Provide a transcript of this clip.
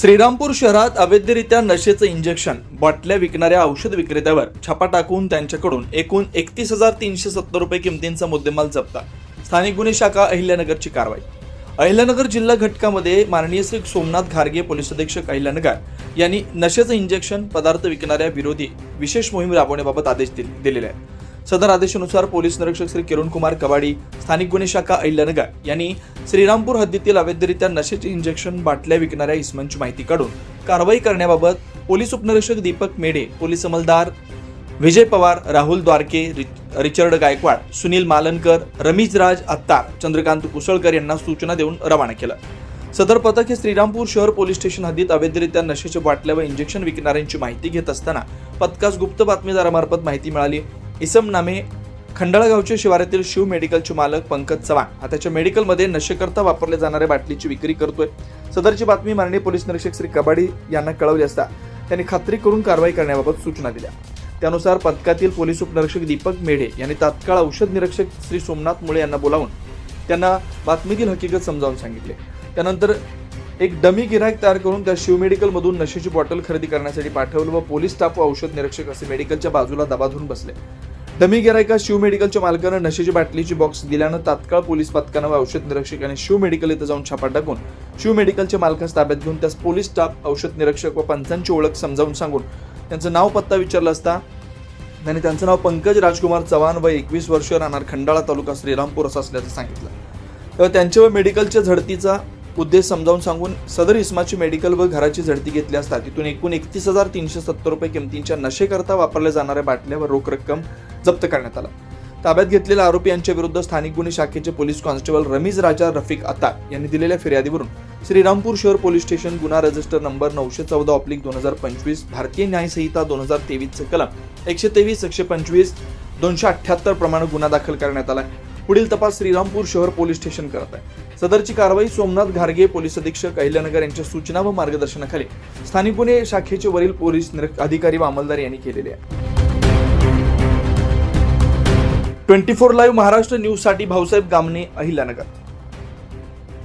श्रीरामपूर शहरात अवैधरित्या नशेचं इंजेक्शन बाटल्या विकणाऱ्या औषध विक्रेत्यावर छापा टाकून त्यांच्याकडून एकूण एकतीस हजार तीनशे सत्तर रुपये किमतींचा मुद्देमाल जप्त. स्थानिक गुन्हे शाखा अहिल्यानगरची कारवाई. अहिल्यानगर जिल्हा घटकामध्ये माननीय श्री सोमनाथ घारगे पोलीस अधीक्षक अहिल्यानगर यांनी नशेचं इंजेक्शन पदार्थ विकणाऱ्या विरोधी विशेष मोहीम राबवण्याबाबत आदेश दिलेले आहेत. सदर आदेशानुसार पोलीस निरीक्षक श्री किरण कुमार कबाडी स्थानिक गुन्हे शाखा अहिल्यानगर यांनी श्रीरामपूर हद्दीतील अवैधरित्या नशेचे इंजेक्शन बाटल्या विकणाऱ्या इसमांची माहिती काढून कारवाई करण्याबाबत पोलीस उपनिरीक्षक दीपक मेढे पोलीस अंमलदार विजय पवार राहुल द्वारके रिच- रिचर्ड गायकवाड सुनील मालनकर रमीज राज अत्तार चंद्रकांत कुसळकर यांना सूचना देऊन रवाना केलं. सदर पथक हे श्रीरामपूर शहर पोलीस स्टेशन हद्दीत अवैधरित्या नशेच्या बाटल्या व इंजेक्शन विकणाऱ्यांची माहिती घेत असताना पथकास गुप्त बातमीदारामार्फत माहिती मिळाली. इसम नामे खंडाळा शिवारातील शिव मेडिकलचे मालक पंकज चव्हाण. हा त्याच्या मेडिकलमध्ये नशेकरता वापरल्या जाणाऱ्या बाटलीची विक्री करतोय. सदरची बातमी माननीय पोलीस निरीक्षक श्री कबाडी यांना कळवली असता त्यांनी खात्री करून कारवाई करण्याबाबत सूचना दिल्या. त्यानुसार पथकातील पोलीस उपनिरीक्षक दीपक मेढे यांनी तात्काळ औषध निरीक्षक श्री सोमनाथ मुळे यांना बोलावून त्यांना बातमीतील हकीकत समजावून सांगितले. त्यानंतर एक डमी गिरायक तयार करून त्या शिव मेडिकलमधून नशेची बॉटल खरेदी करण्यासाठी पाठवलं व पोलीस स्टाफ व औषध निरीक्षक असे मेडिकलच्या बाजूला दबा धरून बसले. डमी गिरायका शिव मेडिकलच्या मालकानं नशेची बाटलीची बॉक्स दिल्यानं तात्काळ पोलीस पथकानं व औषध निरीक्षकाने शिव मेडिकल इथं जाऊन छापा टाकून शिव मेडिकलच्या मालकास ताब्यात घेऊन त्यास पोलीस स्टाफ औषध निरीक्षक व पंचांची ओळख समजावून सांगून त्यांचं नाव पत्ता विचारला असता त्यांनी त्यांचं नाव पंकज राजकुमार चव्हाण व एकवीस वर्ष राहणार खंडाळा तालुका श्रीरामपूर असं असल्याचं सांगितलं. तेव्हा त्यांच्या व मेडिकलच्या झडतीचा उद्देश समजावून सांगून सदर इस्माची मेडिकल व घराची झडती घेतली असता तिथून एकूण एकतीस हजार तीनशे सत्तर रुपये किमतींच्या नशेकरता वापरल्या जाणाऱ्या बाटल्या व रोख रक्कम जप्त करण्यात आला. ताब्यात घेतलेल्या आरोपी यांच्या विरुद्ध स्थानिक गुन्हे शाखेचे पोलीस कॉन्स्टेबल रमीज राजा रफिक अत्तार यांनी दिलेल्या फिर्यादीवरून श्रीरामपूर शहर पोलीस स्टेशन गुन्हा रजिस्टर नंबर नऊशे चौदा ऑप्लिक दोन हजार पंचवीस भारतीय न्यायसंहिता दोन हजार तेवीसचे कलम एकशे तेवीस एकशे पंचवीस दोनशे अठ्ठ्याहत्तर प्रमाणे गुन्हा दाखल करण्यात आला पुढील तपास श्रीरामपूर शहर पोलीस स्टेशन करत आहे. सदरची कारवाई सोमनाथ घारगे पोलीस अधीक्षक अहिल्यानगर यांच्या सूचना व मार्गदर्शनाखाली स्थानिक गुन्हे शाखेचे वरील पोलीस अधिकारी व अंमलदार यांनी केलेले आहे. ट्वेंटी फोर लाईव्ह महाराष्ट्र न्यूजसाठी भाऊसाहेब गामणे अहिल्यानगर.